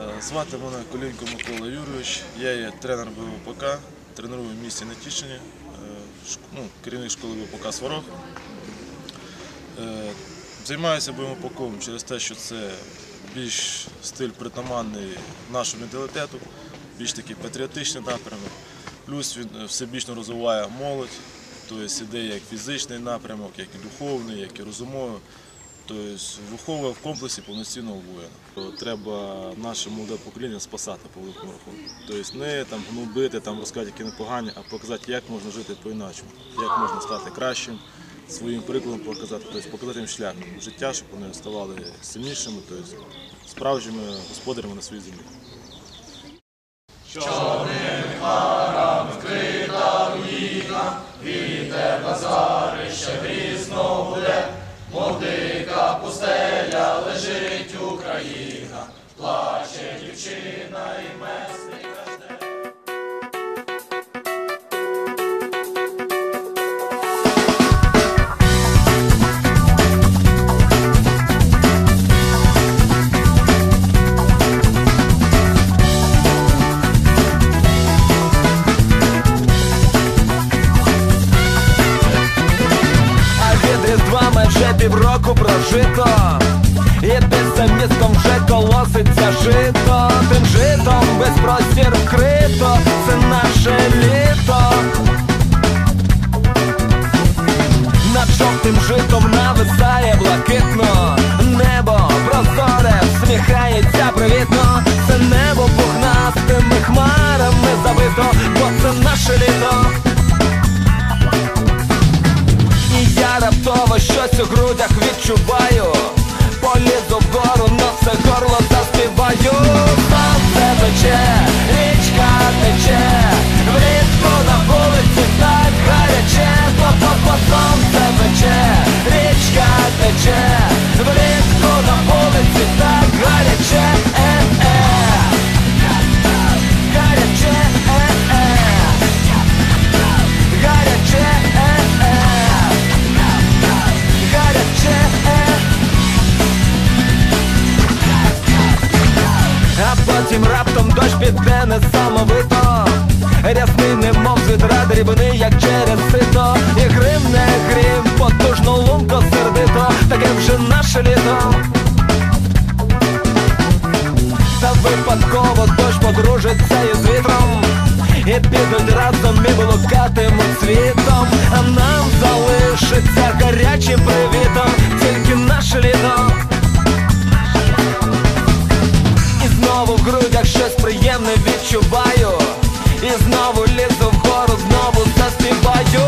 Е, Звати мене Колінко Микола Юрійович. Я є тренер БВПК, треную в місті Нетішині, е, ну, керівник школи БВПК Сварог. Е, Займаюся БМПКом через те, що це більш стиль притаманний нашому менталітету, більш такий патріотичний напрямок. Плюс він всебічно розвиває молодь, тобто іде як фізичний напрямок, як і духовний, як і розумовий. Тобто виховує в комплексі повноцінного воїна. Треба наше молоде покоління спасати по великому рахунку. Тобто не там гнобити, там розказати, які непогані, а показати, як можна жити по-іначому, як можна стати кращим, своїм прикладом показати, тобто показати їм шлях життя, щоб вони ставали сильнішими, тобто справжніми господарями на своїй землі. А від різдва майже півроку прожито. І десь за містом вже колоситься жито. Тим житом весь простір вкрито Це наше літо. Над жовтим житом нависає блакитно. Небо прозоре, всміхається привітно. Це небо пухнастими хмарами забито, бо це наше літо. І я раптово щось у грудях відчуваю. Полізу все горло заспіваю. Сонце пече, дощ піде несамовито Рясний, немов з відра дрібний, як через сито. І грим не грім, потужно лунко сердито. Таке вже наше літо. Та випадково дощ подружиться із вітром. І підуть разом і вгору, знову заспіваю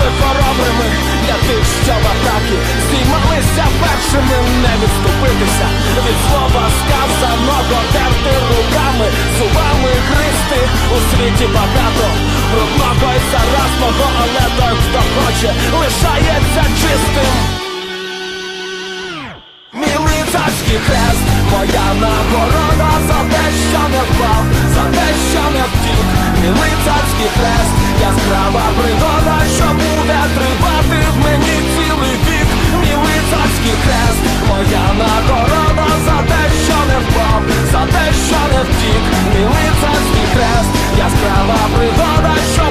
здіймалися не відступитися від слова сказаного, терти руками, зубами гристи у світі багато брудного і заразного, але той, хто хоче, лишається чистим. Мій лицарський хрест, моя нагорода за те, що не впав, за те, що не втік, мій лицарський хрест, яскрава пригода, моя нагорода за те, що не впав, за те, що не втік, мій свій хрест, яскрава пригода, що.